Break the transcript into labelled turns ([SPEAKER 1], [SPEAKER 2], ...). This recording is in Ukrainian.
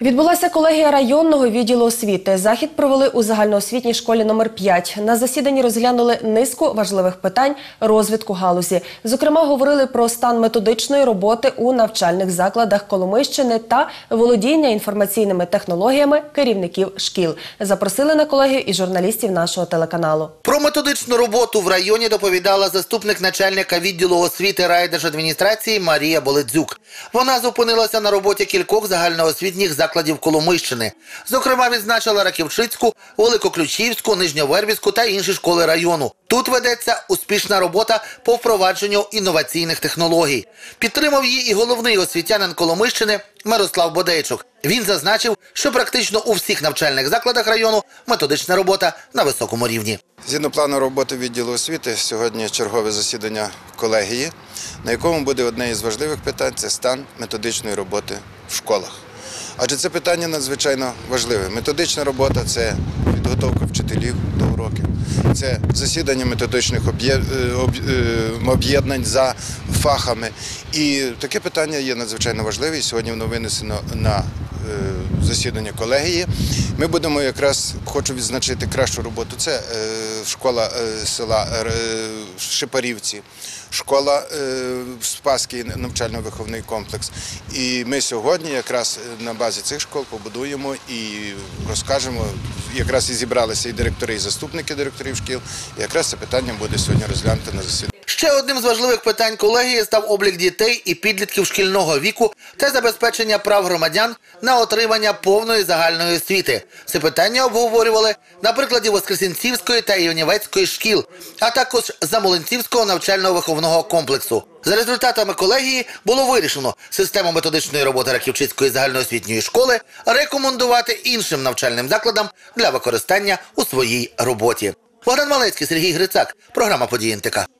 [SPEAKER 1] Відбулася колегія районного відділу освіти. Захід провели у загальноосвітній школі номер 5 На засіданні розглянули низку важливих питань розвитку галузі. Зокрема, говорили про стан методичної роботи у навчальних закладах Коломийщини та володіння інформаційними технологіями керівників шкіл. Запросили на колегію і журналістів нашого телеканалу.
[SPEAKER 2] Про методичну роботу в районі доповідала заступник начальника відділу освіти райдержадміністрації Марія Боледзюк. Вона зупинилася на роботі кількох загальноосвітніх закладів Коломийщини. Зокрема, відзначила Раківчицьку, Великоключівську, Нижньовербівську та інші школи району. Тут ведеться успішна робота по впровадженню інноваційних технологій. Підтримав її і головний освітянин Коломийщини Мирослав Бодейчук. Він зазначив, що практично у всіх навчальних закладах району методична робота на високому рівні.
[SPEAKER 3] Згідно плану роботи відділу освіти, сьогодні чергове засідання колегії, на якому буде одне із важливих питань це стан методичної роботи в школах. Адже це питання надзвичайно важливе. Методична робота це підготовка вчителів до уроків, це засідання методичних е, е, об'єднань за фахами. І таке питання є надзвичайно важливе. І сьогодні воно винесено на засідання колегії. Ми будемо якраз хочу відзначити кращу роботу. Це е, школа е, села е, Шипарівці, школа е, Спаський навчально-виховний комплекс. І ми сьогодні якраз е, на базі цих школ побудуємо і розкажемо. Якраз і зібралися і директори, і заступники директорів шкіл. І якраз це питання буде сьогодні розглянуто на засіданні.
[SPEAKER 2] Ще одним з важливих питань колегії став облік дітей і підлітків шкільного віку та забезпечення прав громадян на отримання повної загальної освіти. Це питання обговорювали на прикладі Воскресенцівської та Іванівецької шкіл, а також Замолинцівського навчально-виховного комплексу. За результатами колегії було вирішено систему методичної роботи Раківчицької загальноосвітньої школи рекомендувати іншим навчальним закладам для використання у своїй роботі. Богдан Малецький, Сергій Грицак. Програма «Події НТК».